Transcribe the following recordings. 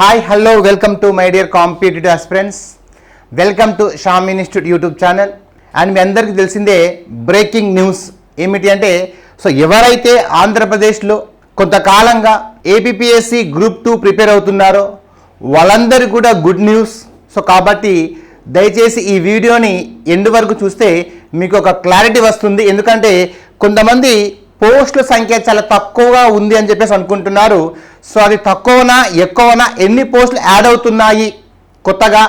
Hi hello welcome to my dear competitive aspirants welcome to Sham institute YouTube channel and మీ అందరికీ తెలిసిందే breaking news ఏమిటి అంటే so ఎవరైతే ఆంధ్రప్రదేశ్లో కొంతకాలంగా ఏపీఎస్సి గ్రూప్ టూ ప్రిపేర్ అవుతున్నారో వాళ్ళందరికీ కూడా గుడ్ న్యూస్ సో కాబట్టి దయచేసి ఈ వీడియోని ఎండ్ వరకు చూస్తే మీకు ఒక క్లారిటీ వస్తుంది. ఎందుకంటే కొంతమంది పోస్టుల సంఖ్య చాలా తక్కువగా ఉంది అని చెప్పేసి అనుకుంటున్నారు. సో అది తక్కువనా ఎక్కువనా ఎన్ని పోస్టులు యాడ్ అవుతున్నాయి కొత్తగా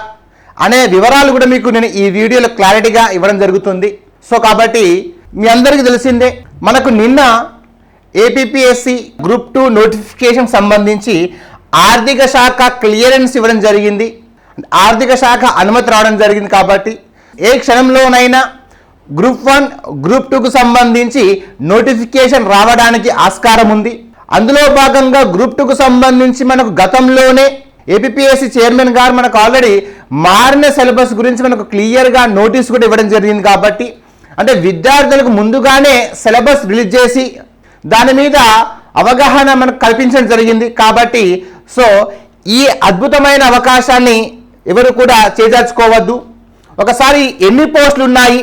అనే వివరాలు కూడా మీకు నేను ఈ వీడియోలో క్లారిటీగా ఇవ్వడం జరుగుతుంది. సో కాబట్టి మీ అందరికీ తెలిసిందే మనకు నిన్న ఏపీఎస్సి గ్రూప్ టూ నోటిఫికేషన్ సంబంధించి ఆర్థిక శాఖ క్లియరెన్స్ ఇవ్వడం జరిగింది. ఆర్థిక శాఖ అనుమతి రావడం జరిగింది కాబట్టి ఏ క్షణంలోనైనా గ్రూప్ వన్ గ్రూప్ టూకు సంబంధించి నోటిఫికేషన్ రావడానికి ఆస్కారం ఉంది. అందులో భాగంగా గ్రూప్ టూకు సంబంధించి మనకు గతంలోనే ఏపీఎస్సి చైర్మన్ గారు మనకు ఆల్రెడీ మారిన సిలబస్ గురించి మనకు క్లియర్గా నోటీస్ కూడా ఇవ్వడం జరిగింది కాబట్టి అంటే విద్యార్థులకు ముందుగానే సిలబస్ రిలీజ్ చేసి దాని మీద అవగాహన మనకు కల్పించడం జరిగింది కాబట్టి సో ఈ అద్భుతమైన అవకాశాన్ని ఎవరు కూడా చేజార్చుకోవద్దు. ఒకసారి ఎన్ని పోస్టులు ఉన్నాయి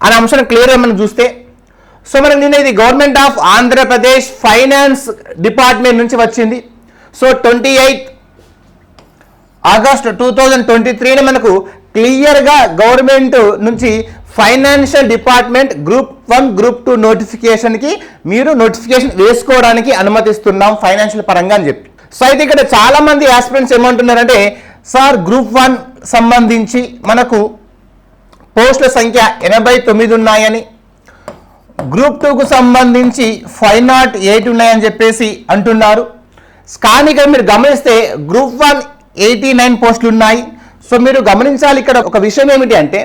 అనే అంశాన్ని క్లియర్గా మనం చూస్తే సో మనకి నిన్న ఇది government of Andhra Pradesh finance department నుంచి వచ్చింది. So twenty eighth August two thousand twenty త్రీని మనకు క్లియర్గా గవర్నమెంట్ నుంచి financial department group one group two నోటిఫికేషన్కి మీరు నోటిఫికేషన్ వేసుకోవడానికి అనుమతిస్తున్నాం ఫైనాన్షియల్ పరంగా అని చెప్పి. సో అయితే ఇక్కడ చాలా మంది ఆస్పిరెంట్స్ ఏమంటున్నారంటే సార్ గ్రూప్ వన్ సంబంధించి మనకు పోస్టుల సంఖ్య ఎనభై తొమ్మిది ఉన్నాయని గ్రూప్ టూకు సంబంధించి ఫైవ్ నాట్ ఎయిట్ ఉన్నాయని చెప్పేసి అంటున్నారు. కానీ ఇక్కడ మీరు గమనిస్తే గ్రూప్ వన్ ఎయిటీ నైన్ పోస్టులు ఉన్నాయి. సో మీరు గమనించాలి ఇక్కడ ఒక విషయం ఏమిటి అంటే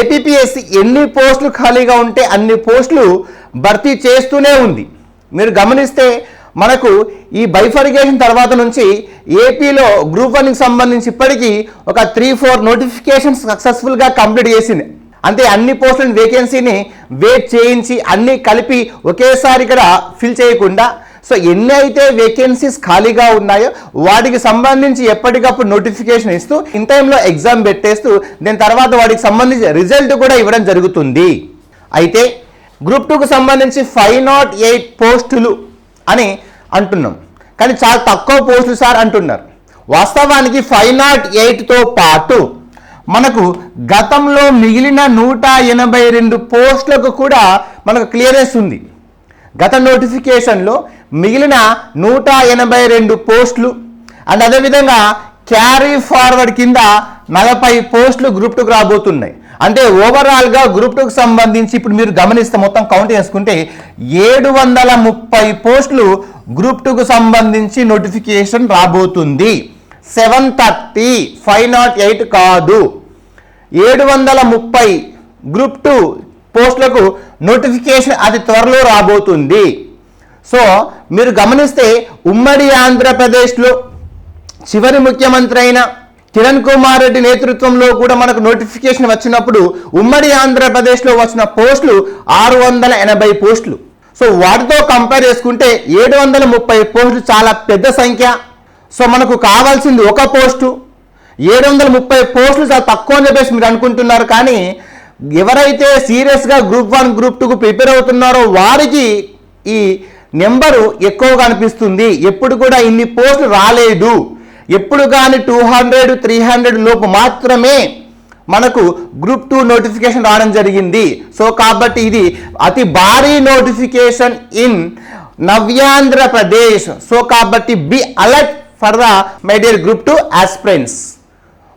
ఏపీఎస్సి ఎన్ని పోస్టులు ఖాళీగా ఉంటే అన్ని పోస్టులు భర్తీ చేస్తూనే ఉంది. మీరు గమనిస్తే మనకు ఈ బైఫర్గేషన్ తర్వాత నుంచి ఏపీలో గ్రూప్ వన్కి సంబంధించి ఇప్పటికీ ఒక త్రీ ఫోర్ నోటిఫికేషన్ సక్సెస్ఫుల్గా కంప్లీట్ చేసింది. అంటే అన్ని పోస్టుల వేకెన్సీని వెయిట్ చేయించి అన్నీ కలిపి ఒకేసారి ఇక్కడ ఫిల్ చేయకుండా సో ఎన్ని అయితే వేకెన్సీస్ ఖాళీగా ఉన్నాయో వాటికి సంబంధించి ఎప్పటికప్పుడు నోటిఫికేషన్ ఇస్తూ ఇన్ టైంలో ఎగ్జామ్ పెట్టేస్తూ దాని తర్వాత వాటికి సంబంధించి రిజల్ట్ కూడా ఇవ్వడం జరుగుతుంది. అయితే గ్రూప్ టూకు సంబంధించి ఫైవ్ నాట్ ఎయిట్ పోస్టులు అని అంటున్నాం. కానీ చాలా తక్కువ పోస్టులు సార్ అంటున్నారు. వాస్తవానికి ఫైవ్ నాట్ ఎయిట్తో పాటు మనకు గతంలో మిగిలిన నూట ఎనభై రెండు పోస్టులకు కూడా మనకు క్లియరెన్స్ ఉంది. గత నోటిఫికేషన్లో మిగిలిన నూట ఎనభై రెండు పోస్టులు. అండ్ అదేవిధంగా క్యారీ ఫార్వర్డ్ కింద నలభై పోస్టులు గ్రూప్ టూకి రాబోతున్నాయి. అంటే ఓవరాల్గా గ్రూప్ టూకి సంబంధించి ఇప్పుడు మీరు గమనిస్తే మొత్తం కౌంట్ చేసుకుంటే ఏడు వందల ముప్పై పోస్టులు గ్రూప్ టూకు సంబంధించి నోటిఫికేషన్ రాబోతుంది. Seven thirty five not eight కాదు. ఏడు వందల ముప్పై గ్రూప్ టూ పోస్టులకు నోటిఫికేషన్ అతి త్వరలో రాబోతుంది. సో మీరు గమనిస్తే ఉమ్మడి ఆంధ్రప్రదేశ్లో చివరి ముఖ్యమంత్రి అయిన కిరణ్ కుమార్ రెడ్డి నేతృత్వంలో కూడా మనకు నోటిఫికేషన్ వచ్చినప్పుడు ఉమ్మడి ఆంధ్రప్రదేశ్లో వచ్చిన పోస్టులు ఆరు వందల ఎనభై పోస్టులు. సో వాటితో కంపేర్ చేసుకుంటే ఏడు వందల ముప్పై పోస్టులు చాలా పెద్ద సంఖ్య. సో మనకు కావాల్సింది ఒక పోస్టు. ఏడు వందల ముప్పై పోస్టులు చాలా తక్కువ అని చెప్పేసి మీరు అనుకుంటున్నారు కానీ ఎవరైతే సీరియస్గా గ్రూప్ వన్ గ్రూప్ టూకు ప్రిపేర్ అవుతున్నారో వారికి ఈ నెంబరు ఎక్కువగా అనిపిస్తుంది. ఎప్పుడు కూడా ఇన్ని పోస్టులు రాలేదు. ఎప్పుడు కానీ టూ హండ్రెడ్ త్రీ హండ్రెడ్ లోపు మాత్రమే మనకు గ్రూప్ టూ నోటిఫికేషన్ రావడం జరిగింది. సో కాబట్టి ఇది అతి భారీ నోటిఫికేషన్ ఇన్ నవ్యాంధ్రప్రదేశ్ సో కాబట్టి బి అలర్ట్ ఫర్ ద మెడియర్ గ్రూప్ టూ ఆస్పిరెంట్స్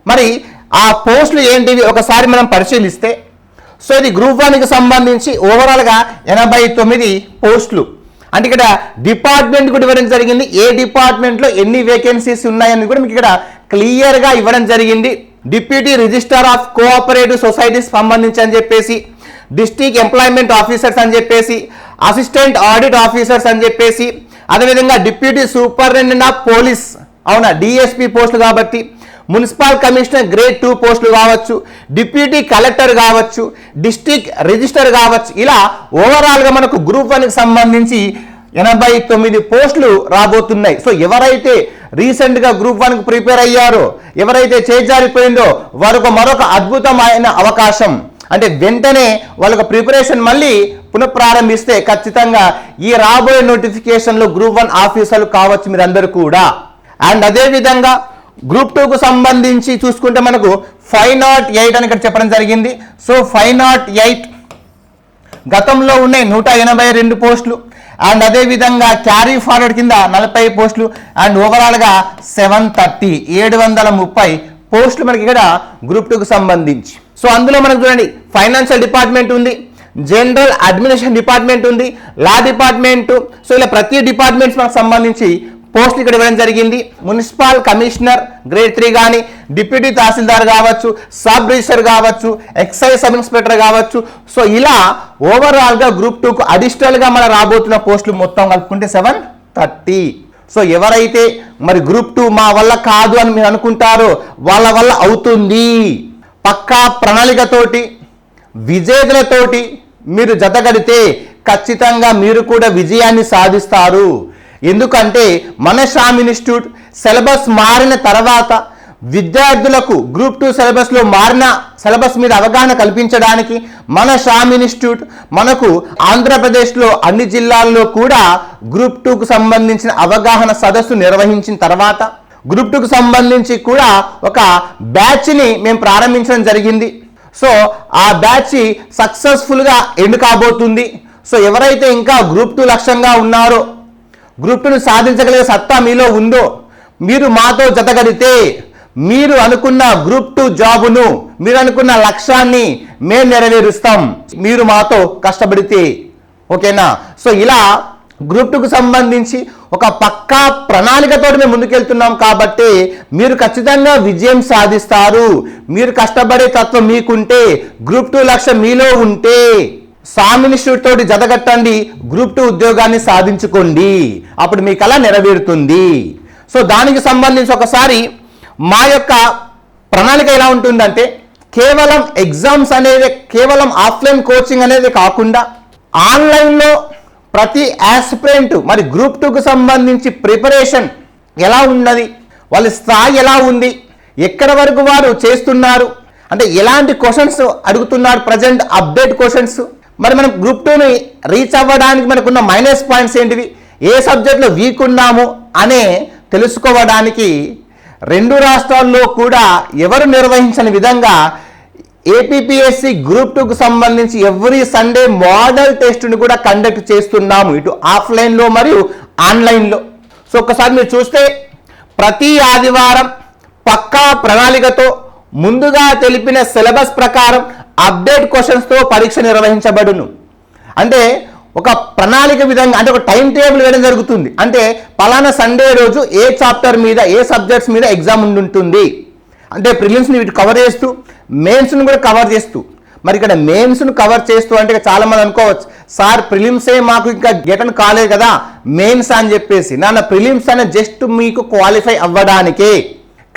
మరి ఆ పోస్టులు ఏంటివి ఒకసారి మనం పరిశీలిస్తే సో ఇది గ్రూప్ వన్కి సంబంధించి ఓవరాల్గా ఎనభై తొమ్మిది పోస్టులు. అంటే ఇక్కడ డిపార్ట్మెంట్ కూడా ఇవ్వడం జరిగింది. ఏ డిపార్ట్మెంట్లో ఎన్ని వేకెన్సీస్ ఉన్నాయని కూడా మీకు ఇక్కడ క్లియర్గా ఇవ్వడం జరిగింది. Deputy register of cooperative societies సంబంధించి అని చెప్పేసి డిస్ట్రిక్ట్ ఎంప్లాయ్మెంట్ ఆఫీసర్స్ అని చెప్పేసి అసిస్టెంట్ ఆడిట్ ఆఫీసర్స్ అని చెప్పేసి అదేవిధంగా డిప్యూటీ సూపరింటెండెంట్ ఆఫ్ పోలీస్ అవునా డిఎస్పి పోస్టులు కాబట్టి మున్సిపల్ కమిషనర్ గ్రేడ్ టూ పోస్టులు కావచ్చు డిప్యూటీ కలెక్టర్ కావచ్చు డిస్టిక్ రిజిస్టర్ కావచ్చు. ఇలా ఓవరాల్గా మనకు గ్రూప్ వన్కి సంబంధించి ఎనభై తొమ్మిది పోస్టులు రాబోతున్నాయి. సో ఎవరైతే రీసెంట్గా గ్రూప్ వన్కి ప్రిపేర్ అయ్యారో ఎవరైతే చేజారిపోయిందో వారికి మరొక అద్భుతమైన అవకాశం. అంటే వెంటనే వాళ్ళకు ప్రిపరేషన్ మళ్ళీ పునఃప్రారంభిస్తే ఖచ్చితంగా ఈ రాబోయే నోటిఫికేషన్లో గ్రూప్ వన్ ఆఫీసర్లు కావచ్చు మీరందరూ కూడా. అండ్ అదేవిధంగా గ్రూప్ టూకు సంబంధించి చూసుకుంటే మనకు ఫైవ్ నాట్ ఎయిట్ అని ఇక్కడ చెప్పడం జరిగింది. సో ఫైవ్ నాట్ ఎయిట్ గతంలో ఉన్నాయి నూట ఎనభై రెండు పోస్టులు. అండ్ అదేవిధంగా క్యారీ ఫార్వర్డ్ కింద నలభై పోస్టులు. అండ్ ఓవరాల్గా సెవెన్ థర్టీ ఏడు వందల ముప్పై పోస్టులు మనకి ఇక్కడ గ్రూప్ టూకు సంబంధించి. సో అందులో మనకు చూడండి ఫైనాన్షియల్ డిపార్ట్మెంట్ ఉంది జనరల్ అడ్మినిస్ట్రేషన్ డిపార్ట్మెంట్ ఉంది లా డిపార్ట్మెంట్. సో ఇలా ప్రతి డిపార్ట్మెంట్స్ మనకు సంబంధించి పోస్టులు ఇక్కడ ఇవ్వడం జరిగింది. మున్సిపల్ కమిషనర్ గ్రేడ్ త్రీ కానీ డిప్యూటీ తహసీల్దార్ కావచ్చు సబ్ రిజిస్టర్ కావచ్చు ఎక్సైజ్ సబ్ ఇన్స్పెక్టర్ కావచ్చు. సో ఇలా ఓవరాల్గా గ్రూప్ టూకు అడిషనల్గా మన రాబోతున్న పోస్టులు మొత్తం కలుపుకుంటే సెవెన్ థర్టీ సో ఎవరైతే మరి గ్రూప్ టూ మా వల్ల కాదు అని మీరు అనుకుంటారో వాళ్ళ వల్ల అవుతుంది. పక్కా ప్రణాళికతోటి విజేతలతోటి మీరు జతగడితే ఖచ్చితంగా మీరు కూడా విజయాన్ని సాధిస్తారు. ఎందుకంటే మనశ్రామ్ ఇన్స్టిట్యూట్ సిలబస్ మారిన తర్వాత విద్యార్థులకు గ్రూప్ టూ సిలబస్లో మారిన సిలబస్ మీద అవగాహన కల్పించడానికి మన శ్యామ్ ఇన్స్టిట్యూట్ మనకు ఆంధ్రప్రదేశ్లో అన్ని జిల్లాల్లో కూడా గ్రూప్ టూకు సంబంధించిన అవగాహన సదస్సు నిర్వహించిన తర్వాత గ్రూప్ టూకు సంబంధించి కూడా ఒక బ్యాచ్ని మేము ప్రారంభించడం జరిగింది. సో ఆ బ్యాచ్ సక్సెస్ఫుల్గా ఎండ్ కాబోతుంది. సో ఎవరైతే ఇంకా గ్రూప్ టూ లక్ష్యంగా ఉన్నారో గ్రూప్ను సాధించగలిగే సత్తా మీలో ఉందో మీరు మాతో జతగడితే మీరు అనుకున్న గ్రూప్ టూ జాబును మీరు అనుకున్న లక్ష్యాన్ని మేము నెరవేరుస్తాం. మీరు మాతో కష్టపడితే ఓకేనా? సో ఇలా గ్రూప్ టూకు సంబంధించి ఒక పక్కా ప్రణాళికతో మేము ముందుకెళ్తున్నాం కాబట్టి మీరు ఖచ్చితంగా విజయం సాధిస్తారు. మీరు కష్టపడే తత్వం మీకుంటే గ్రూప్ టూ లక్ష్యం మీలో ఉంటే సామ్ ఇన్స్టిట్యూట్ తోటి జతగట్టండి గ్రూప్ టూ ఉద్యోగాన్ని సాధించుకోండి. అప్పుడు మీ కళ నెరవేరుతుంది. సో దానికి సంబంధించి ఒకసారి మా యొక్క ప్రణాళిక ఎలా ఉంటుందంటే కేవలం ఎగ్జామ్స్ అనేది కేవలం ఆఫ్లైన్ కోచింగ్ అనేది కాకుండా ఆన్లైన్లో ప్రతి యాస్పిరెంట్ మరి గ్రూప్ టూకు సంబంధించి ప్రిపరేషన్ ఎలా ఉన్నది వాళ్ళ స్థాయి ఎలా ఉంది ఎక్కడ వరకు వారు చేస్తున్నారు అంటే ఎలాంటి క్వశ్చన్స్ అడుగుతున్నారు ప్రజెంట్ అప్డేట్ క్వశ్చన్స్. మరి మనం గ్రూప్ టూని రీచ్ అవ్వడానికి మనకున్న మైనస్ పాయింట్స్ ఏంటివి? ఏ సబ్జెక్ట్లో వీక్ ఉన్నాము అనే తెలుసుకోవడానికి రెండు రాష్ట్రాల్లో కూడా ఎవరు నిర్వహించని విధంగా ఏపీపీఎస్సి గ్రూప్ టూకు సంబంధించి ఎవ్రీ సండే మోడల్ టెస్ట్ని కూడా కండక్ట్ చేస్తున్నాము. ఇటు ఆఫ్లైన్లో మరియు ఆన్లైన్లో సో ఒకసారి మీరు చూస్తే ప్రతి ఆదివారం పక్కా ప్రణాళికతో ముందుగా తెలిపిన సిలబస్ ప్రకారం అప్డేట్ క్వశ్చన్స్తో పరీక్ష నిర్వహించబడును. అంటే ఒక ప్రణాళిక విధంగా అంటే ఒక టైం టేబుల్ వేయడం జరుగుతుంది. అంటే పలానా సండే రోజు ఏ చాప్టర్ మీద ఏ సబ్జెక్ట్స్ మీద ఎగ్జామ్ ఉండుంటుంది. అంటే ప్రిలిమ్స్ని వీటి కవర్ చేస్తూ మెయిన్స్ను కూడా కవర్ చేస్తూ. మరి ఇక్కడ మెయిన్స్ను కవర్ చేస్తూ అంటే చాలామంది చాలా మంది అనుకోవచ్చు సార్ ప్రిలిమ్సే మాకు ఇంకా గెటన్ కాలేదు కదా మెయిన్స్ అని చెప్పేసి. నాన్న ప్రిలిమ్స్ అనే జస్ట్ మీకు క్వాలిఫై అవ్వడానికే.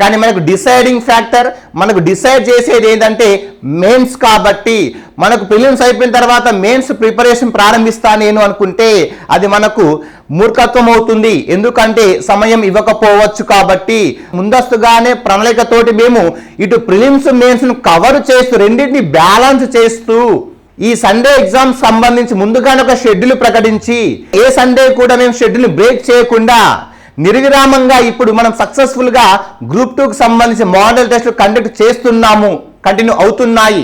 కానీ మనకు డిసైడింగ్ ఫ్యాక్టర్ మనకు డిసైడ్ చేసేది ఏంటంటే మెయిన్స్ కాబట్టి. మనకు ప్రిలిమ్స్ అయిపోయిన తర్వాత మెయిన్స్ ప్రిపరేషన్ ప్రారంభిస్తా నేను అనుకుంటే అది మనకు మూర్ఖత్వం అవుతుంది. ఎందుకంటే సమయం ఇవ్వకపోవచ్చు కాబట్టి. ముందస్తుగానే ప్రణాళికతోటి మేము ఇటు ప్రిలిమ్స్ మెయిన్స్ను కవర్ చేస్తూ రెండింటిని బ్యాలెన్స్ చేస్తూ ఈ సండే ఎగ్జామ్ సంబంధించి ముందుగానే ఒక షెడ్యూల్ ప్రకటించి ఏ సండే కూడా మేము షెడ్యూల్ బ్రేక్ చేయకుండా నిర్విరామంగా ఇప్పుడు మనం సక్సెస్ఫుల్గా గ్రూప్ టూకి సంబంధించి మోడల్ టెస్టులు కండక్ట్ చేస్తున్నాము కంటిన్యూ అవుతున్నాయి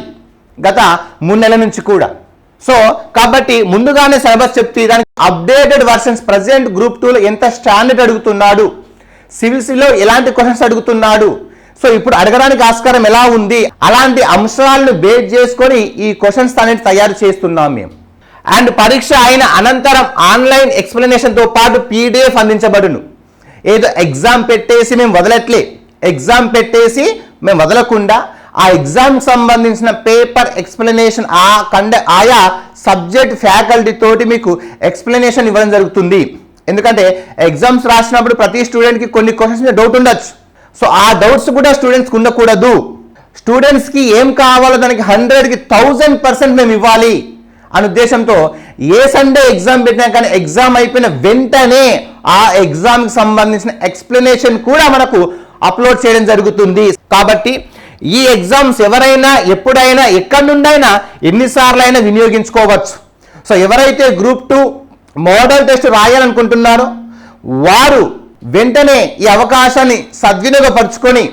గత మూడు నెలల నుంచి కూడా. సో కాబట్టి ముందుగానే సిలబస్ చెప్తే దానికి అప్డేటెడ్ వర్షన్స్ ప్రజెంట్ గ్రూప్ టూలో ఎంత స్టాండర్డ్ అడుగుతున్నాడు? సివిల్స్లో ఎలాంటి క్వశ్చన్స్ అడుగుతున్నాడు? సో ఇప్పుడు అడగడానికి ఆస్కారం ఎలా ఉంది? అలాంటి అంశాలను బేస్ చేసుకొని ఈ క్వశ్చన్స్ అనేది తయారు చేస్తున్నాం మేము. అండ్ పరీక్ష అయిన అనంతరం ఆన్లైన్ ఎక్స్ప్లెనేషన్తో పాటు పీడిఎఫ్ అందించబడును. ఏదో ఎగ్జామ్ పెట్టేసి మేము వదలట్లే. ఎగ్జామ్ పెట్టేసి మేము వదలకుండా ఆ ఎగ్జామ్ సంబంధించిన పేపర్ ఎక్స్ప్లెనేషన్ ఆ కండ ఆయా సబ్జెక్ట్ ఫ్యాకల్టీ తోటి మీకు ఎక్స్ప్లెనేషన్ ఇవ్వడం జరుగుతుంది. ఎందుకంటే ఎగ్జామ్స్ రాసినప్పుడు ప్రతి స్టూడెంట్కి కొన్ని క్వశ్చన్స్ మీద డౌట్ ఉండొచ్చు. సో ఆ డౌట్స్ కూడా స్టూడెంట్స్కి ఉండకూడదు. స్టూడెంట్స్కి ఏం కావాలో దానికి హండ్రెడ్కి థౌజండ్ పర్సెంట్ మేము ఇవ్వాలి. అనే ఉద్దేశంతో ఏ సండే ఎగ్జామ్ పెట్టినా కానీ ఎగ్జామ్ అయిపోయిన వెంటనే ఆ ఎగ్జామ్కి సంబంధించిన ఎక్స్ప్లెనేషన్ కూడా మనకు అప్లోడ్ చేయడం జరుగుతుంది. కాబట్టి ఈ ఎగ్జామ్స్ ఎవరైనా ఎప్పుడైనా ఎక్కడి నుండైనా ఎన్నిసార్లు అయినా వినియోగించుకోవచ్చు. సో ఎవరైతే గ్రూప్ టూ మోడల్ టెస్ట్ రాయాలనుకుంటున్నారో వారు వెంటనే ఈ అవకాశాన్ని సద్వినియోగపరుచుకొని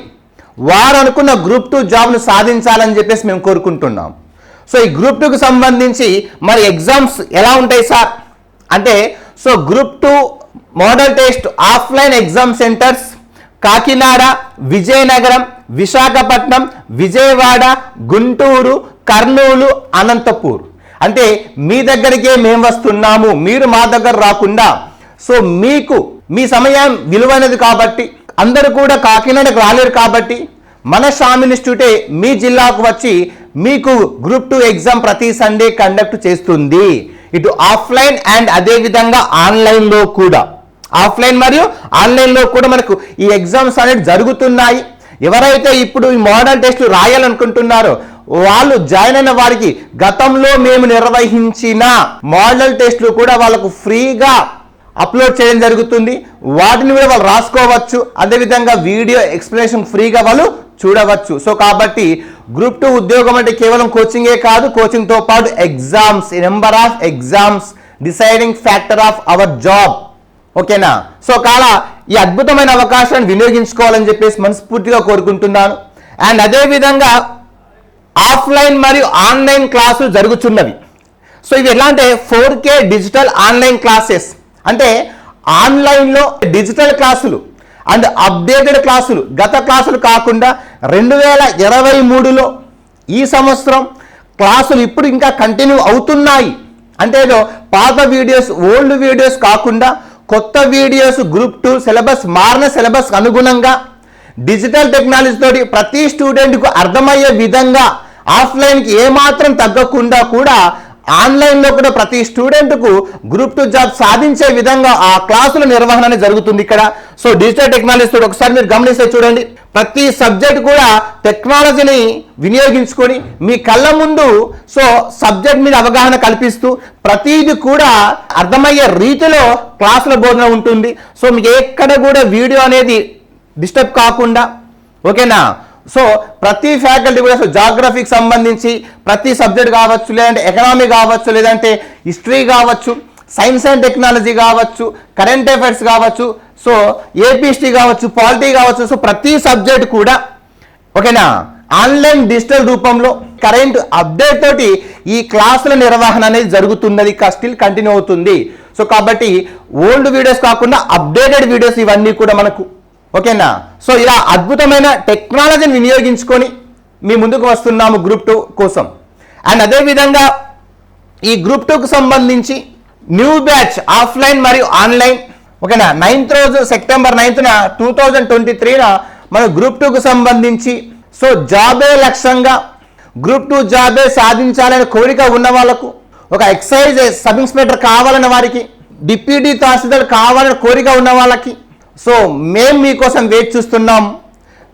వారు అనుకున్న గ్రూప్ టూ జాబ్ను సాధించాలని చెప్పేసి మేము కోరుకుంటున్నాం. సో ఈ గ్రూప్ టూకి సంబంధించి మరి ఎగ్జామ్స్ ఎలా ఉంటాయి సార్? అంటే so group two model test offline exam centres Kakinada Vizianagaram Visakhapatnam Vijayawada Guntur Kurnool Anantapur. అంటే మీ దగ్గరికే మేము వస్తున్నాము మీరు మా దగ్గర రాకుండా. సో మీకు మీ సమయం విలువైనది కాబట్టి అందరూ కూడా కాకినాడకు రాలేరు కాబట్టి మన షామ్ ఇన్స్టిట్యూటే మీ జిల్లాకు వచ్చి మీకు గ్రూప్ టూ ఎగ్జామ్ ప్రతి సండే కండక్ట్ చేస్తుంది. ఇటు ఆఫ్లైన్ అండ్ అదే విధంగా ఆన్లైన్లో కూడా. ఆఫ్లైన్ మరియు ఆన్లైన్లో కూడా మనకు ఈ ఎగ్జామ్స్ అనేవి జరుగుతున్నాయి. ఎవరైతే ఇప్పుడు ఈ మోడల్ టెస్ట్లు రాయాలనుకుంటున్నారో వాళ్ళు జాయిన్ అయిన వారికి గతంలో మేము నిర్వహించిన మోడల్ టెస్ట్లు కూడా వాళ్ళకు ఫ్రీగా అప్లోడ్ చేయడం జరుగుతుంది. వాటిని కూడా వాళ్ళు రాసుకోవచ్చు. అదేవిధంగా వీడియో ఎక్స్ప్లెనేషన్ ఫ్రీగా వాళ్ళు చూడవచ్చు. సో కాబట్టి గ్రూప్ టూ ఉద్యోగం అంటే కేవలం కోచింగే కాదు కోచింగ్తో పాటు exams number of exams deciding factor of our job. ఓకేనా? సో కాల ఈ అద్భుతమైన అవకాశాన్ని వినియోగించుకోవాలని చెప్పేసి మనస్ఫూర్తిగా కోరుకుంటున్నాను. అండ్ అదే విధంగా ఆఫ్లైన్ మరియు ఆన్లైన్ క్లాసులు జరుగుతున్నవి సో ఇవి ఎలా అంటే four K digital online classes. అంటే ఆన్లైన్లో డిజిటల్ క్లాసులు అండ్ అప్డేటెడ్ క్లాసులు. గత క్లాసులు కాకుండా రెండు వేల ఇరవై మూడులో ఈ సంవత్సరం క్లాసులు ఇప్పుడు ఇంకా కంటిన్యూ అవుతున్నాయి. అంటే ఏదో పాత వీడియోస్ ఓల్డ్ వీడియోస్ కాకుండా కొత్త వీడియోస్ గ్రూప్ టూ సిలబస్ మారిన సిలబస్ అనుగుణంగా డిజిటల్ టెక్నాలజీ తోటి ప్రతి స్టూడెంట్కు అర్థమయ్యే విధంగా ఆఫ్లైన్కి ఏమాత్రం తగ్గకుండా కూడా ఆన్లైన్లో కూడా ప్రతి స్టూడెంట్కు గ్రూప్ టూ జాబ్ సాధించే విధంగా ఆ క్లాసుల నిర్వహణ జరుగుతుంది ఇక్కడ. సో డిజిటల్ టెక్నాలజీ ఒకసారి మీరు గమనిస్తే చూడండి. ప్రతి సబ్జెక్ట్ కూడా టెక్నాలజీని వినియోగించుకొని మీ కళ్ళ ముందు సో సబ్జెక్ట్ మీద అవగాహన కల్పిస్తూ ప్రతిదీ కూడా అర్థమయ్యే రీతిలో క్లాసుల బోధన ఉంటుంది. సో మీకు ఎక్కడ కూడా వీడియో అనేది డిస్టర్బ్ కాకుండా ఓకేనా? సో ప్రతి ఫ్యాకల్టీ కూడా సో జాగ్రఫీకి సంబంధించి ప్రతి సబ్జెక్ట్ కావచ్చు లేదంటే ఎకనామీ కావచ్చు లేదంటే హిస్టరీ కావచ్చు సైన్స్ అండ్ టెక్నాలజీ కావచ్చు కరెంట్ అఫైర్స్ కావచ్చు సో ఏపీఎస్టీ కావచ్చు పాలిటీ కావచ్చు సో ప్రతి సబ్జెక్ట్ కూడా ఓకేనా ఆన్లైన్ డిజిటల్ రూపంలో కరెంట్ అప్డేట్ తోటి ఈ క్లాసుల నిర్వహణ అనేది జరుగుతున్నది స్టిల్ కంటిన్యూ అవుతుంది. సో కాబట్టి ఓల్డ్ వీడియోస్ కాకుండా అప్డేటెడ్ వీడియోస్ ఇవన్నీ కూడా మనకు ఓకేనా? సో ఇలా అద్భుతమైన టెక్నాలజీని వినియోగించుకొని మీ ముందుకు వస్తున్నాము గ్రూప్ టూ కోసం. అండ్ అదేవిధంగా ఈ గ్రూప్ టూకు సంబంధించి న్యూ బ్యాచ్ ఆఫ్లైన్ మరియు ఆన్లైన్. ఓకేనా? నైన్త్ రోజు సెప్టెంబర్ నైన్త్న టూ థౌజండ్ ట్వంటీ త్రీన మన గ్రూప్ టూకు సంబంధించి సో జాబే లక్ష్యంగా గ్రూప్ టూ జాబే సాధించాలనే కోరిక ఉన్న వాళ్ళకు ఒక ఎక్సైజ్ సబ్ ఇన్స్పెక్టర్ కావాలన్న వారికి డిప్యూటీ తహసీల్దార్ కావాలనే కోరిక ఉన్న వాళ్ళకి సో మేము మీకోసం వెయిట్ చూస్తున్నాం.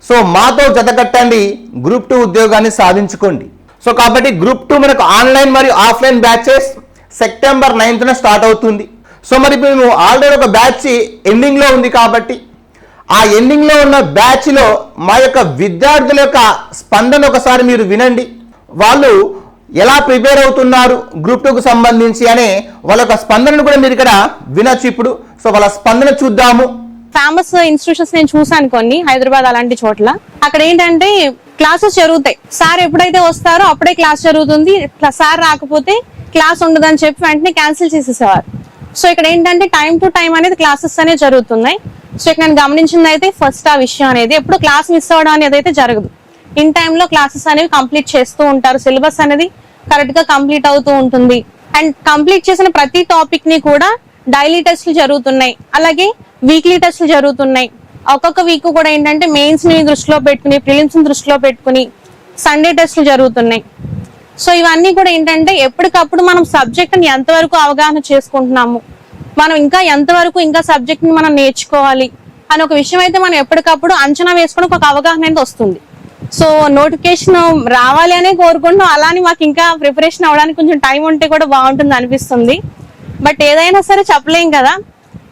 సో మాతో జతకట్టండి గ్రూప్ టూ ఉద్యోగాన్ని సాధించుకోండి. సో కాబట్టి గ్రూప్ టూ మనకు ఆన్లైన్ మరియు ఆఫ్లైన్ బ్యాచెస్ సెప్టెంబర్ నైన్త్న స్టార్ట్ అవుతుంది. సో మరి మేము ఆల్రెడీ ఒక బ్యాచ్ ఎండింగ్లో ఉంది కాబట్టి ఆ ఎండింగ్లో ఉన్న బ్యాచ్లో మా యొక్క విద్యార్థుల యొక్క స్పందన ఒకసారి మీరు వినండి. వాళ్ళు ఎలా ప్రిపేర్ అవుతున్నారు గ్రూప్ టూకు సంబంధించి అనే వాళ్ళ యొక్క స్పందనను కూడా మీరు ఇక్కడ వినొచ్చు ఇప్పుడు. సో వాళ్ళ స్పందన చూద్దాము. ఫేమస్ ఇన్స్టిట్యూషన్స్ నేను చూసాను కొన్ని హైదరాబాద్ అలాంటి చోట్ల. అక్కడ ఏంటంటే క్లాసెస్ జరుగుతాయి. సార్ ఎప్పుడైతే వస్తారో అప్పుడే క్లాస్ జరుగుతుంది. సార్ రాకపోతే క్లాస్ ఉండదని చెప్పి వెంటనే క్యాన్సిల్ చేసేసేవారు. సో ఇక్కడ ఏంటంటే టైం టు టైం అనేది క్లాసెస్ అనేవి జరుగుతున్నాయి. సో ఇక్కడ నేను గమనించింది అయితే ఫస్ట్ ఆ విషయం అనేది. ఎప్పుడు క్లాస్ మిస్ అవ్వడం అనేది అయితే జరగదు. ఇన్ టైంలో క్లాసెస్ అనేవి కంప్లీట్ చేస్తూ ఉంటారు. సిలబస్ అనేది కరెక్ట్గా కంప్లీట్ అవుతూ ఉంటుంది. అండ్ కంప్లీట్ చేసిన ప్రతి టాపిక్ని కూడా డైలీ టెస్ట్లు జరుగుతున్నాయి. అలాగే వీక్లీ టెస్ట్లు జరుగుతున్నాయి. ఒక్కొక్క వీక్ కూడా ఏంటంటే మెయిన్స్ని దృష్టిలో పెట్టుకుని ప్రిలిమ్స్ని దృష్టిలో పెట్టుకుని సండే టెస్ట్లు జరుగుతున్నాయి. సో ఇవన్నీ కూడా ఏంటంటే ఎప్పటికప్పుడు మనం సబ్జెక్ట్ని ఎంతవరకు అవగాహన చేసుకుంటున్నాము. మనం ఇంకా ఎంతవరకు ఇంకా సబ్జెక్ట్ని మనం నేర్చుకోవాలి అని ఒక విషయం అయితే మనం ఎప్పటికప్పుడు అంచనా వేసుకోవడానికి ఒక అవగాహన అనేది వస్తుంది. సో నోటిఫికేషన్ రావాలి అనే కోరుకుంటున్నాం. అలానే మాకు ఇంకా ప్రిపరేషన్ అవ్వడానికి కొంచెం టైం ఉంటే కూడా బాగుంటుంది అనిపిస్తుంది. బట్ ఏదైనా సరే చెప్పలేం కదా.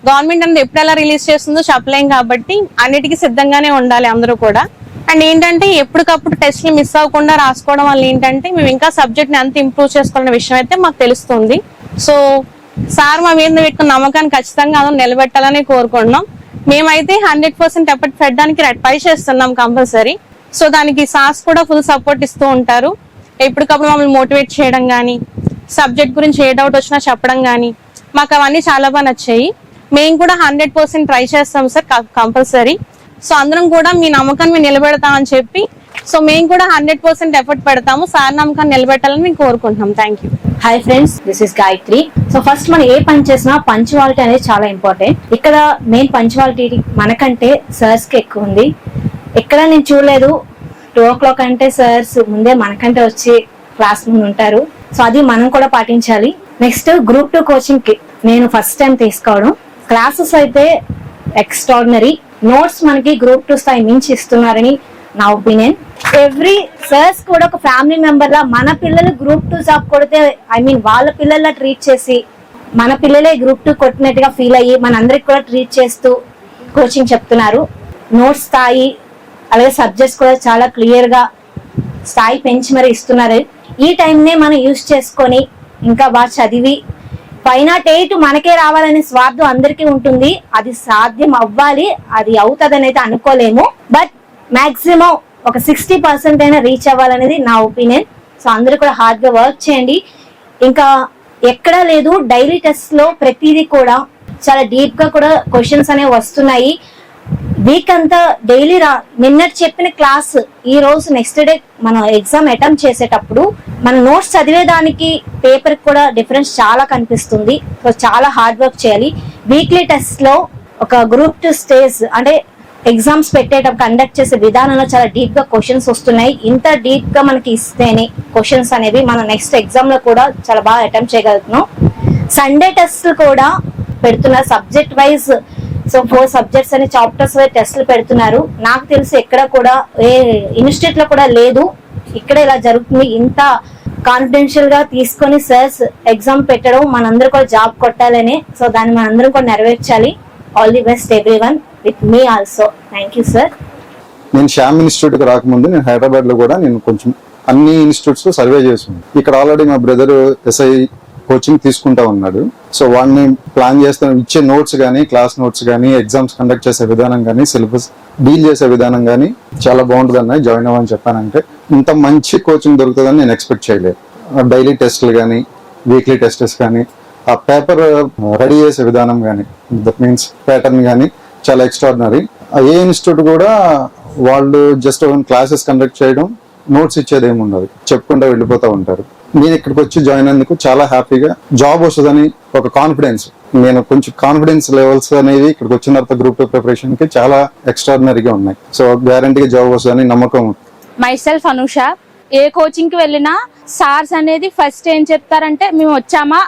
గవర్నమెంట్ అనేది ఎప్పుడు ఎలా రిలీజ్ చేస్తుందో చెప్పలేం కాబట్టి అన్నిటికీ సిద్ధంగానే ఉండాలి అందరూ కూడా. అండ్ ఏంటంటే ఎప్పటికప్పుడు టెస్ట్లు మిస్ అవ్వకుండా రాసుకోవడం వల్ల ఏంటంటే మేము ఇంకా సబ్జెక్ట్ని అంత ఇంప్రూవ్ చేసుకోవాలనే విషయం అయితే మాకు తెలుస్తుంది. సో సార్ మా మీద పెట్టుకున్న నమ్మకాన్ని ఖచ్చితంగా అందరం నిలబెట్టాలని కోరుకుంటున్నాం. మేమైతే హండ్రెడ్ పర్సెంట్ ఎఫర్ట్ పెట్టడానికి ట్రై చేస్తున్నాం కంపల్సరీ. సో దానికి సార్స్ కూడా ఫుల్ సపోర్ట్ ఇస్తూ ఉంటారు. ఎప్పటికప్పుడు మమ్మల్ని మోటివేట్ చేయడం కానీ సబ్జెక్ట్ గురించి ఏ డౌట్ వచ్చినా చెప్పడం కానీ మాకు అవన్నీ చాలా బాగా నచ్చాయి. మేము కూడా హండ్రెడ్ పర్సెంట్ ట్రై చేస్తాం సార్ కంపల్సరీ. సో అందరం కూడా మీ నమ్మకాన్ని మేము నిలబెడతామని చెప్పి సో మేము కూడా హండ్రెడ్ పర్సెంట్ ఎఫర్ట్ పెడతాము సార్ నమ్మకాన్ని నిలబెట్టాలని మేము కోరుకుంటున్నాం. Thank you. Hi friends this is Gayatri so first మనం ఏ పని చేసినా పంచువాలిటీ అనేది చాలా ఇంపార్టెంట్ ఇక్కడ మెయిన్ పంచువాలిటీ మనకంటే సర్స్కి ఎక్కువ ఉంది. ఎక్కడ నేను చూడలేదు. టూ ఓ క్లాక్ అంటే సర్స్ ముందే మనకంటే వచ్చి క్లాస్ ముందు ఉంటారు. సో అది మనం కూడా పాటించాలి. నెక్స్ట్ గ్రూప్ టూ కోచింగ్కి నేను ఫస్ట్ టైం తీసుకోవడం. క్లాసెస్ అయితే ఎక్స్ట్రాడినరీ. నోట్స్ మనకి గ్రూప్ టూ స్థాయి మించి ఇస్తున్నారని నా ఒపీనియన్. ఎవ్రీ సర్స్ కూడా ఒక ఫ్యామిలీ మెంబర్ లా మన పిల్లలు గ్రూప్ టూ జాబ్ కొడితే ఐ మీన్ వాళ్ళ పిల్లల్లా ట్రీట్ చేసి మన పిల్లలే గ్రూప్ టూ కొట్టినట్టుగా ఫీల్ అయ్యి మనందరికి కూడా ట్రీట్ చేస్తూ కోచింగ్ చెప్తున్నారు. నోట్స్ స్థాయి అలాగే సబ్జెక్ట్స్ కూడా చాలా క్లియర్గా స్థాయి పెంచి మరి ఇస్తున్నారు. ఈ టైంనే మనం యూజ్ చేసుకొని ఇంకా బాగా చదివి పైన ఎయిట్ మనకే రావాలనే స్వార్థం అందరికీ ఉంటుంది. అది సాధ్యం అవ్వాలి అది అవుతుందని అయితే అనుకోలేము. బట్ మాక్సిమం ఒక సిక్స్టీ పర్సెంట్ అయినా రీచ్ అవ్వాలనేది నా ఒపీనియన్ సో అందరూ కూడా హార్డ్గా వర్క్ చేయండి. ఇంకా ఎక్కడా లేదు డైలీ టెస్ట్లో ప్రతిదీ కూడా చాలా డీప్గా కూడా క్వశ్చన్స్ అనేవి వస్తున్నాయి. వీక్ అంతా డైలీ రా. నిన్నటి చెప్పిన క్లాస్ ఈ రోజు నెక్స్ట్ డే మనం ఎగ్జామ్ అటెంప్ట్ చేసేటప్పుడు మన నోట్స్ చదివేదానికి పేపర్ కూడా డిఫరెన్స్ చాలా కనిపిస్తుంది. సో చాలా హార్డ్ వర్క్ చేయాలి. వీక్లీ టెస్ట్లో ఒక గ్రూప్ టు స్టేజ్ అంటే ఎగ్జామ్స్ పెట్టేటప్పుడు కండక్ట్ చేసే విధానంలో చాలా డీప్గా క్వశ్చన్స్ వస్తున్నాయి. ఇంత డీప్గా మనకి ఇస్తేనే క్వశ్చన్స్ అనేవి మనం నెక్స్ట్ ఎగ్జామ్లో కూడా చాలా బాగా అటెంప్ట్ చేయగలుగుతున్నాం. సండే టెస్ట్ కూడా పెడుతున్న subject wise so four subjects అనే చాప్టర్స్ వైజ్ టెస్ట్లు పెడుతున్నారు. నాకు తెలిసి ఎక్కడ కూడా ఏ ఇన్స్టిట్యూట్లో కూడా లేదు. ఇక్కడ ఇలా జరుగుతుంది. ఇంత కాన్ఫిడెన్షియల్గా తీసుకొని సార్స్ ఎగ్జామ్ పెట్టడం మనందరూ కూడా జాబ్ కొట్టాలని. సో దాన్ని మనందరం కూడా నెరవేర్చాలి. All the best every one with me also thank you sir నేను శ్యామ్ ఇన్స్టిట్యూట్కి రాకముందు నేను హైదరాబాద్లో కూడా నేను కొంచెం అన్ని ఇన్స్టిట్యూట్స్లో సర్వే చేసాను ఇక్కడ ఆల్రెడీ మా బ్రదర్ ఎస్ఐ కోచింగ్ తీసుకుంటా ఉన్నాడు. సో వాడిని ప్లాన్ చేస్తాను ఇచ్చే నోట్స్ కానీ క్లాస్ నోట్స్ కానీ ఎగ్జామ్స్ కండక్ట్ చేసే విధానం కానీ సిలబస్ డీల్ చేసే విధానం కానీ చాలా బాగుంటుంది అన్న జాయిన్ అవ్వని చెప్పానంటే. ఇంత మంచి కోచింగ్ దొరుకుతుందని నేను ఎక్స్పెక్ట్ చేయలేదు. డైలీ టెస్ట్లు కానీ వీక్లీ టెస్టెస్ కానీ ఆ పేపర్ రెడీ చేసే విధానం కానీ దట్ మీన్స్ ప్యాటర్న్ కానీ చాలా ఎక్స్ట్రాడినరీ ఏ ఇన్స్టిట్యూట్ కూడా వాళ్ళు జస్ట్ క్లాసెస్ కండక్ట్ చేయడం నోట్స్ ఇచ్చేది ఏమి ఉండదు చెప్పుకుంటూ వెళ్ళిపోతూ ఉంటారు. నేను ఇక్కడికి వచ్చి జాయిన్ అయినందుకు చాలా హ్యాపీగా జాబ్ వస్తుందని ఒక కాన్ఫిడెన్స్ నేను కొంచెం కాన్ఫిడెన్స్ లెవెల్స్ అనేవి ఇక్కడికి వచ్చిన తర్వాత గ్రూప్ ప్రిపరేషన్కి చాలా ఎక్స్ట్రాడినరీగా ఉన్నాయి. సో గ్యారంటీగా జాబ్ వస్తుందని నమ్మకం మై సెల్ఫ్ అనుష ఏ కోచింగ్కి వెళ్ళినా సార్స్ అనేది ఫస్ట్ ఏం చెప్తారంటే మేము వచ్చామా?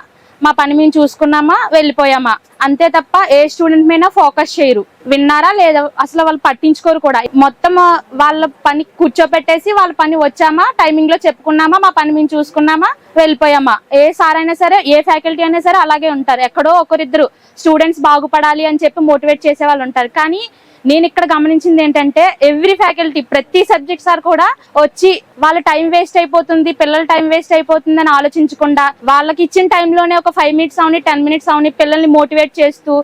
మా పని మేము చూసుకున్నామా వెళ్ళిపోయామా? అంతే తప్ప ఏ స్టూడెంట్ మీద ఫోకస్ చేయరు. విన్నారా లేదా? అసలు వాళ్ళు పట్టించుకోరు కూడా. మొత్తం వాళ్ళ పని కూర్చోపెట్టేసి వాళ్ళ పని వచ్చామా? టైమింగ్లో చెప్పుకున్నామా? మా పని మేము చూసుకున్నామా? వెళ్ళిపోయామా? ఏ సార్ అయినా సరే ఏ ఫ్యాకల్టీ అయినా సరే అలాగే ఉంటారు. ఎక్కడో ఒకరిద్దరు స్టూడెంట్స్ బాగుపడాలి అని చెప్పి మోటివేట్ చేసే వాళ్ళు ఉంటారు. కానీ నేను ఇక్కడ గమనించింది ఏంటంటే ఎవ్రీ ఫ్యాకల్టీ ప్రతి సబ్జెక్ట్ సార్ కూడా వచ్చి వాళ్ళ టైం వేస్ట్ అయిపోతుంది పిల్లల టైం వేస్ట్ అయిపోతుంది అని ఆలోచించకుండా వాళ్ళకి ఇచ్చిన టైంలోనే ఒక ఫైవ్ మినిట్స్ అవని టెన్ మినిట్స్ అవని పిల్లల్ని మోటివేట్ చేస్తూ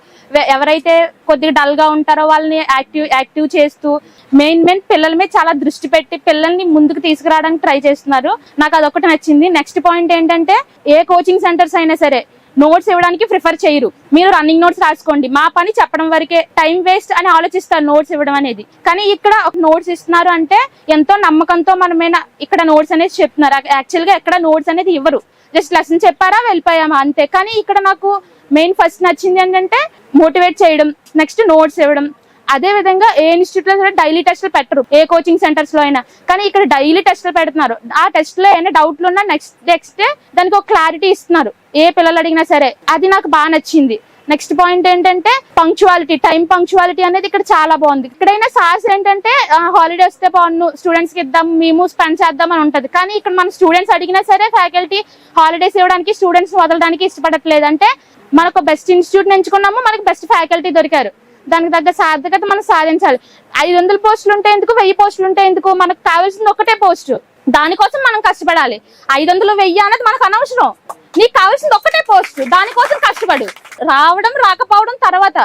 ఎవరైతే కొద్దిగా డల్గా ఉంటారో వాళ్ళని యాక్టివ్ యాక్టివ్ చేస్తూ మెయిన్ మెయిన్ పిల్లల మీద చాలా దృష్టి పెట్టి పిల్లల్ని ముందుకు తీసుకురావడానికి ట్రై చేస్తున్నారు. నాకు అదొకటి నచ్చింది. నెక్స్ట్ పాయింట్ ఏంటంటే ఏ కోచింగ్ సెంటర్స్ అయినా సరే నోట్స్ ఇవ్వడానికి ప్రిఫర్ చేయరు. మీరు రన్నింగ్ నోట్స్ రాసుకోండి. మా పని చెప్పడం వరకే టైం వేస్ట్ అని ఆలోచిస్తారు నోట్స్ ఇవ్వడం అనేది. కానీ ఇక్కడ ఒక నోట్స్ ఇస్తున్నారు అంటే ఎంతో నమ్మకంతో మనమేనా ఇక్కడ నోట్స్ అనేది చెప్తున్నారు. యాక్చువల్గా ఎక్కడ నోట్స్ అనేది ఇవ్వరు. జస్ట్ లెసన్ చెప్పారా వెళ్ళిపోయామా అంతే. కానీ ఇక్కడ నాకు మెయిన్ ఫస్ట్ నచ్చింది ఏంటంటే మోటివేట్ చేయడం నెక్స్ట్ నోట్స్ ఇవ్వడం. అదే విధంగా ఏ ఇన్స్టిట్యూట్లో సరే డైలీ టెస్ట్లు పెట్టరు. ఏ కోచింగ్ సెంటర్స్లో అయినా. కానీ ఇక్కడ డైలీ టెస్ట్లు పెడుతున్నారు. ఆ టెస్ట్లో ఏమైనా డౌట్లు ఉన్నా నెక్స్ట్ నెక్స్ట్ డే దానికి ఒక క్లారిటీ ఇస్తున్నారు. ఏ పిల్లలు అడిగినా సరే. అది నాకు బాగా నచ్చింది. నెక్స్ట్ పాయింట్ ఏంటంటే పంక్చువాలిటీ టైం పంక్చువాలిటీ అనేది ఇక్కడ చాలా బాగుంది. ఇక్కడైనా సార్స్ ఏంటంటే హాలిడే వస్తే బాగున్ను స్టూడెంట్స్కి ఇద్దాం మేము స్పెండ్ చేద్దాం అని ఉంటుంది. కానీ ఇక్కడ మన స్టూడెంట్స్ అడిగినా సరే ఫ్యాకల్టీ హాలిడేస్ ఇవ్వడానికి స్టూడెంట్స్ వదలడానికి ఇష్టపడట్లేదు. అంటే మనకు బెస్ట్ ఇన్స్టిట్యూట్ ఎంచుకున్నాము మనకు బెస్ట్ ఫ్యాకల్టీ దొరికారు. దానికి తగ్గ సార్థకత మనం సాధించాలి. ఐదు వందల పోస్టులు ఉంటే ఎందుకు? వెయ్యి పోస్టులు ఉంటే ఎందుకు? మనకు కావాల్సింది ఒకటే పోస్ట్. దానికోసం మనం కష్టపడాలి. ఐదు వందలు వెయ్యి అనేది మనకు అనవసరం. నీకు కావాల్సింది ఒక్కటే పోస్ట్. దానికోసం కష్టపడు. రావడం రాకపోవడం తర్వాత.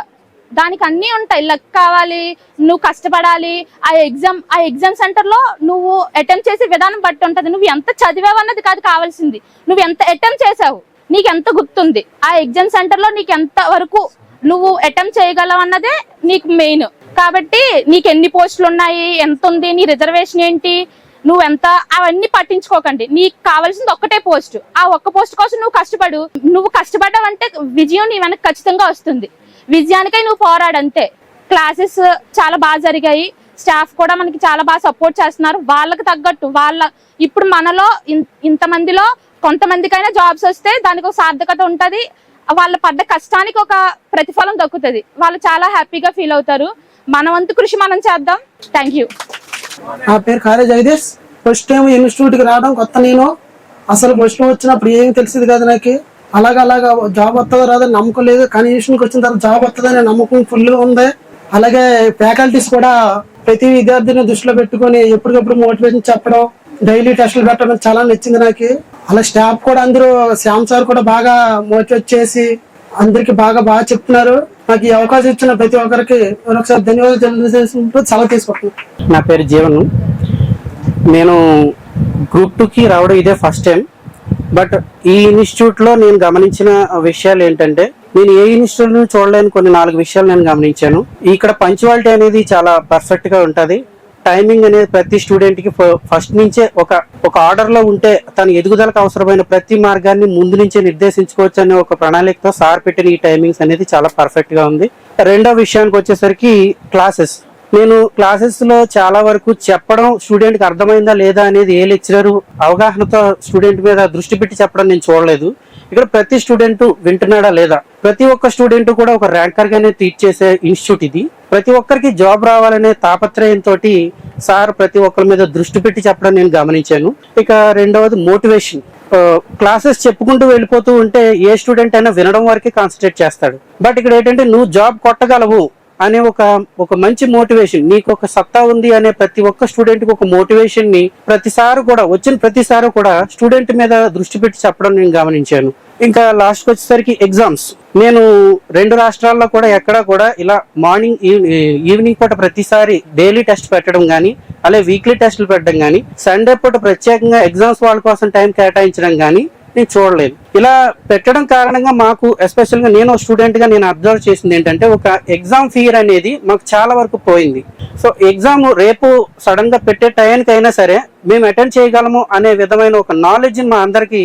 దానికి అన్నీ ఉంటాయి. లక్ కావాలి నువ్వు కష్టపడాలి. ఆ ఎగ్జామ్ ఆ ఎగ్జామ్ సెంటర్లో నువ్వు అటెంప్ట్ చేసే విధానం బట్టి ఉంటుంది. నువ్వు ఎంత చదివావు అన్నది కాదు కావాల్సింది. నువ్వు ఎంత అటెంప్ట్ చేసావు? నీకు ఎంత గుర్తుంది? ఆ ఎగ్జామ్ సెంటర్లో నీకు ఎంత వరకు నువ్వు అటెంప్ట్ చేయగలవు అన్నదే నీకు మెయిన్ కాబట్టి నీకు ఎన్ని పోస్టులు ఉన్నాయి ఎంత ఉంది నీ రిజర్వేషన్ ఏంటి నువ్వు ఎంత అవన్నీ పట్టించుకోకండి. నీకు కావాల్సింది ఒక్కటే పోస్ట్ ఆ ఒక్క పోస్ట్ కోసం నువ్వు కష్టపడు. నువ్వు కష్టపడ్డావంటే విజయం నీ వెనక్కి ఖచ్చితంగా వస్తుంది. విజయానికై నువ్వు పోరాడంతే క్లాసెస్ చాలా బాగా జరిగాయి. స్టాఫ్ కూడా మనకి చాలా బాగా సపోర్ట్ చేస్తున్నారు. వాళ్ళకి తగ్గట్టు వాళ్ళ ఇప్పుడు మనలో ఇన్- ఇంతమందిలో కొంతమందికైనా జాబ్స్ వస్తే దానికి ఒక సార్థకత ఉంటుంది. వాళ్ళ పడ్డ కష్టానికి ఒక ప్రతిఫలం దక్కుతుంది. వాళ్ళు చాలా హ్యాపీగా ఫీల్ అవుతారు. మన వంతు కృషి మనం చేద్దాం. థ్యాంక్ యూ నా పేరు కారే జగదీష్ ఫస్ట్ టైం ఇన్స్టిట్యూట్కి రావడం కొత్త నేను. అసలు ఫస్ట్ టైం వచ్చినప్పుడు ఏం తెలిసింది కాదు నాకు. అలాగ అలాగా జాబ్ వస్తుందో రాదని నమ్మకం లేదు. కానీ ఇన్స్టిట్యూట్కి వచ్చిన తర్వాత జాబ్ వస్తుందనే నమ్మకం ఫుల్ ఉంది. అలాగే ఫ్యాకల్టీస్ కూడా ప్రతి విద్యార్థిని దృష్టిలో పెట్టుకొని ఎప్పటికప్పుడు మోటివేషన్ చెప్పడం డైలీ టెస్టులు పెట్టడం చాలా నచ్చింది నాకు. అలా స్టాఫ్ కూడా అందరూ శ్యామ్ సార్ కూడా బాగా మోటివేట్ చేసి అందరికి బాగా బాగా చెప్తున్నారు. నాకు ఈ అవకాశం ఇచ్చిన ప్రతి ఒక్కరికి మరొకసారి ధన్యవాదాలు తెలియజేసుకుంటూ సెలవు తీసుకుంటున్నాను. నా పేరు జీవన్. నేను గ్రూప్ టూకి రావడం ఇదే ఫస్ట్ టైం. బట్ ఈ ఇన్స్టిట్యూట్లో నేను గమనించిన విషయాలు ఏంటంటే నేను ఏ ఇన్స్టిట్యూట్ చూడలేని కొన్ని నాలుగు విషయాలు నేను గమనించాను. ఇక్కడ పంచువాలిటీ అనేది చాలా పర్ఫెక్ట్గా ఉంటుంది. టైమింగ్ అనేది ప్రతి స్టూడెంట్కి ఫస్ట్ నుంచే ఒక ఒక ఆర్డర్లో ఉంటే తన ఎదుగుదలకు అవసరమైన ప్రతి మార్గాన్ని ముందు నుంచే నిర్దేశించుకోవచ్చు అనే ఒక ప్రణాళికతో సార్ పెట్టిన ఈ టైమింగ్స్ అనేది చాలా పర్ఫెక్ట్గా ఉంది. రెండో విషయానికి వచ్చేసరికి క్లాసెస్ నేను క్లాసెస్లో చాలా వరకు చెప్పడం స్టూడెంట్కి అర్థమైందా లేదా అనేది ఏ లెక్చరర్ అవగాహనతో స్టూడెంట్ మీద దృష్టి పెట్టి చెప్పడం నేను చూడలేదు. ఇక్కడ ప్రతి స్టూడెంట్ వింటున్నాడా లేదా? ప్రతి ఒక్క స్టూడెంట్ కూడా ఒక ర్యాంకర్ గానే టీచ్ చేసే ఇన్స్టిట్యూట్ ఇది. ప్రతి ఒక్కరికి జాబ్ రావాలనే తాపత్రయంతో సార్ ప్రతి ఒక్కరి మీద దృష్టి పెట్టి చెప్పడం నేను గమనించాను. ఇక రెండవది మోటివేషన్ క్లాసెస్ చెప్పుకుంటూ వెళ్ళిపోతూ ఉంటే ఏ స్టూడెంట్ అయినా వినడం వరకే కాన్సన్ట్రేట్ చేస్తాడు. బట్ ఇక్కడ ఏంటంటే నువ్వు జాబ్ కొట్టగలవు. అనే ఒక ఒక మంచి మోటివేషన్. నీకు ఒక సత్తా ఉంది అనే ప్రతి ఒక్క స్టూడెంట్కి ఒక మోటివేషన్ని ప్రతిసారి కూడా వచ్చిన ప్రతిసారి కూడా స్టూడెంట్ మీద దృష్టి పెట్టి చెప్పడం నేను గమనించాను. ఇంకా లాస్ట్ వచ్చేసరికి ఎగ్జామ్స్. నేను రెండు రాష్ట్రాల్లో కూడా ఎక్కడా కూడా ఇలా మార్నింగ్ ఈవినింగ్ పూట ప్రతిసారి డైలీ టెస్ట్ పెట్టడం కానీ అలాగే వీక్లీ టెస్టులు పెట్టడం కానీ సండే పూట ప్రత్యేకంగా ఎగ్జామ్స్ వాళ్ళ కోసం టైం కేటాయించడం కానీ నేను చూడలేదు. ఇలా పెట్టడం కారణంగా మాకు ఎస్పెషల్గా నేను స్టూడెంట్గా నేను అబ్జర్వ్ చేసింది ఏంటంటే ఒక ఎగ్జామ్ ఫియర్ అనేది మాకు చాలా వరకు పోయింది. సో ఎగ్జామ్ రేపు సడన్గా పెట్టే టైంకి అయినా సరే మేము అటెండ్ చేయగలము అనే విధమైన ఒక నాలెడ్జ్ని మా అందరికీ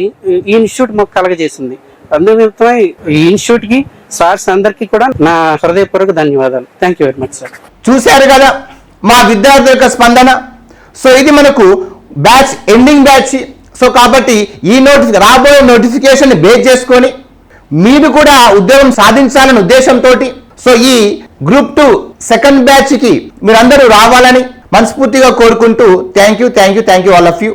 ఈ ఇన్స్టిట్యూట్ మాకు కలగజేసింది. అందునిమిత్తమై ఈ ఇన్స్టిట్యూట్కి సార్స్ అందరికీ కూడా నా హృదయపూర్వక ధన్యవాదాలు. Thank you very much sir చూశారు కదా మా విద్యార్థుల యొక్క స్పందన. సో ఇది మనకు బ్యాచ్ ఎండింగ్ బ్యాచ్ సో కాబట్టి ఈ నోటి రాబోయే నోటిఫికేషన్ బేస్ చేసుకొని మీరు కూడా ఉద్యోగం సాధించాలనే ఉద్దేశంతో సో ఈ గ్రూప్ టూ సెకండ్ బ్యాచ్కి మీరందరూ రావాలని మనస్ఫూర్తిగా కోరుకుంటూ thank you thank you thank you all of you.